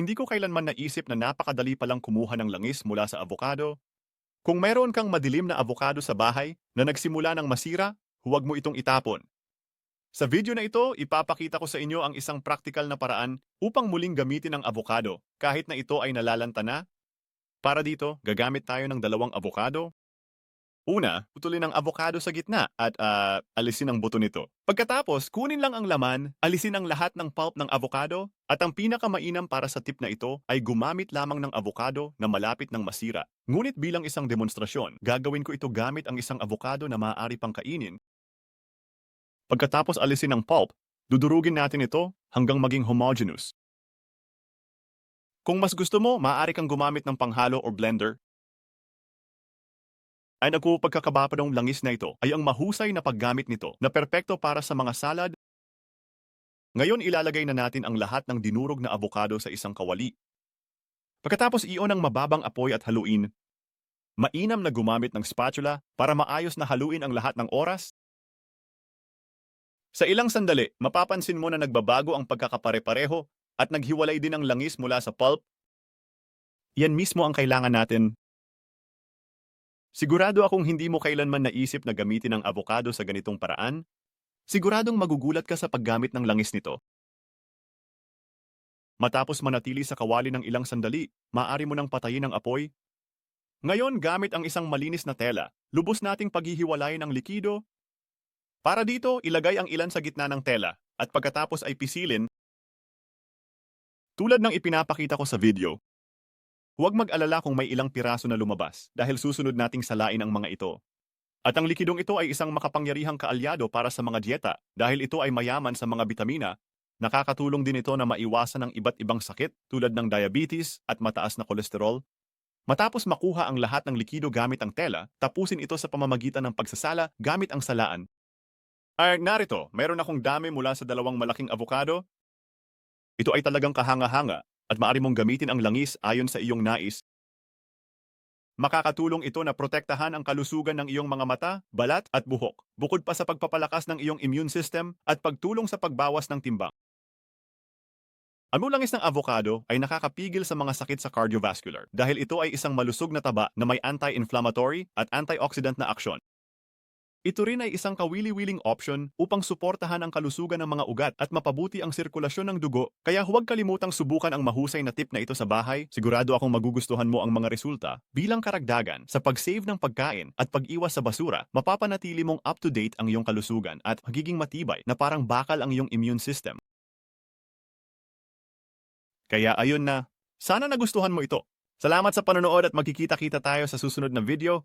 hindi ko kailanman naisip na napakadali palang kumuha ng langis mula sa avocado. Kung meron kang madilim na avocado sa bahay na nagsimula ng masira, huwag mo itong itapon. Sa video na ito, ipapakita ko sa inyo ang isang praktikal na paraan upang muling gamitin ang avocado kahit na ito ay nalalanta na. Para dito, gagamit tayo ng dalawang avocado. Una, putulin ang avocado sa gitna at ah, alisin ang buto nito. Pagkatapos, kunin lang ang laman, alisin ang lahat ng pulp ng avocado, at ang pinakamainam para sa tip na ito ay gumamit lamang ng avocado na malapit ng masira. Ngunit bilang isang demonstrasyon, gagawin ko ito gamit ang isang avocado na maaari pang kainin Pagkatapos alisin ang pulp, dudurugin natin ito hanggang maging homogeneous. Kung mas gusto mo, maaari kang gumamit ng panghalo or blender. Ay naku, pagkakabapadong langis na ito ay ang mahusay na paggamit nito na perpekto para sa mga salad. Ngayon ilalagay na natin ang lahat ng dinurog na avocado sa isang kawali. Pagkatapos iyon ang mababang apoy at haluin, mainam na gumamit ng spatula para maayos na haluin ang lahat ng oras sa ilang sandali, mapapansin mo na nagbabago ang pagkakapare-pareho at naghiwalay din ang langis mula sa pulp. Yan mismo ang kailangan natin. Sigurado akong hindi mo kailanman naisip na gamitin ang avocado sa ganitong paraan. Siguradong magugulat ka sa paggamit ng langis nito. Matapos manatili sa kawali ng ilang sandali, maaari mo nang patayin ang apoy. Ngayon, gamit ang isang malinis na tela, lubos nating paghihiwalayin ang likido para dito, ilagay ang ilan sa gitna ng tela at pagkatapos ay pisilin tulad ng ipinapakita ko sa video. Huwag mag-alala kung may ilang piraso na lumabas dahil susunod nating salain ang mga ito. At ang likidong ito ay isang makapangyarihang kaalyado para sa mga dieta dahil ito ay mayaman sa mga bitamina. Nakakatulong din ito na maiwasan ang iba't ibang sakit tulad ng diabetes at mataas na kolesterol. Matapos makuha ang lahat ng likido gamit ang tela, tapusin ito sa pamamagitan ng pagsasala gamit ang salaan ay, narito, mayroon akong dami mula sa dalawang malaking avocado. Ito ay talagang kahanga-hanga at maaari mong gamitin ang langis ayon sa iyong nais. Makakatulong ito na protektahan ang kalusugan ng iyong mga mata, balat at buhok, bukod pa sa pagpapalakas ng iyong immune system at pagtulong sa pagbawas ng timbang. Ang langis ng avocado ay nakakapigil sa mga sakit sa cardiovascular dahil ito ay isang malusog na taba na may anti-inflammatory at antioxidant na aksyon. Ito rin ay isang kawili-wiling option upang suportahan ang kalusugan ng mga ugat at mapabuti ang sirkulasyon ng dugo. Kaya huwag kalimutang subukan ang mahusay na tip na ito sa bahay. Sigurado akong magugustuhan mo ang mga resulta. Bilang karagdagan, sa pag-save ng pagkain at pag-iwas sa basura, mapapanatili mong up-to-date ang iyong kalusugan at magiging matibay na parang bakal ang iyong immune system. Kaya ayun na, sana nagustuhan mo ito. Salamat sa panonood at magkikita-kita tayo sa susunod na video.